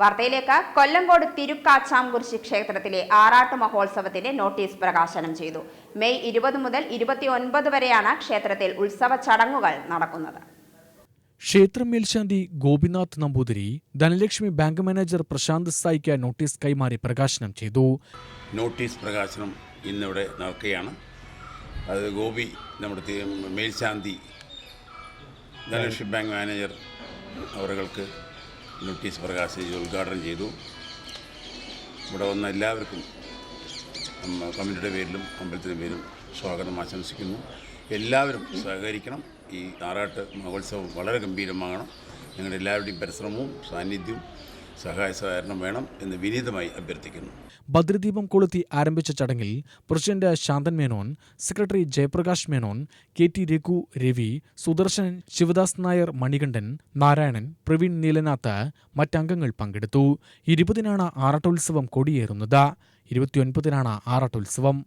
വാർത്തയിലേക്ക് കൊല്ലങ്കോട് തിരുക്കാച്ചാംകുറിശി ക്ഷേത്രത്തിലെ ആറാട്ട് മഹോത്സവത്തിന്റെ നോട്ടീസ് പ്രകാശനം ചെയ്തു. മെയ് ഇരുപത് മുതൽ ഇരുപത്തിയൊൻപത് വരെയാണ് ക്ഷേത്രത്തിൽ ഉത്സവ ചടങ്ങുകൾ നടക്കുന്നത്. ക്ഷേത്രം മേൽശാന്തി ഗോപിനാഥ് നമ്പൂതിരി ധനലക്ഷ്മി ബാങ്ക് മാനേജർ പ്രശാന്ത് സായിക്ക് നോട്ടീസ് കൈമാറി പ്രകാശനം ചെയ്തു. നോട്ടീസ് പ്രകാശനം ഇന്നിവിടെ നടക്കുകയാണ്. അത് ഗോപി നമ്മുടെ മേൽശാന്തി ധനലക്ഷ്മി ബാങ്ക് മാനേജർ അവർക്ക് നോട്ടീസ് പ്രകാശനം ചെയ്ത് ഉദ്ഘാടനം ചെയ്തു. ഇവിടെ വന്ന എല്ലാവർക്കും കമ്മിറ്റിയുടെ പേരിലും അമ്പലത്തിന്റെ പേരിലും സ്വാഗതം ആശംസിക്കുന്നു. എല്ലാവരും സഹകരിക്കണം. ഈ ആറാട്ട് മഹോത്സവം വളരെ ഗംഭീരമാകണം. നിങ്ങളുടെ എല്ലാവരുടെയും പരിശ്രമവും സാന്നിധ്യവും സഹായ സഹകരണം വേണം എന്ന് വിനീതമായി അഭ്യർത്ഥിക്കുന്നു. ഭദ്രദീപം കൊളുത്തി ആരംഭിച്ച ചടങ്ങിൽ president Shanthan Menon secretary Jayaprakash Menon K T Raghu Ravi Sudarshan Sivadas Nair Manikandan Narayanan Praveen Neelanath മറ്റംഗങ്ങൾ പങ്കെടുത്തു. ഇരുപതിനാണ് ആറാട്ടോത്സവം കൊടിയേറുന്നത്. ഇരുപത്തിയൊൻപതിനാണ് ആറാട്ടോത്സവം.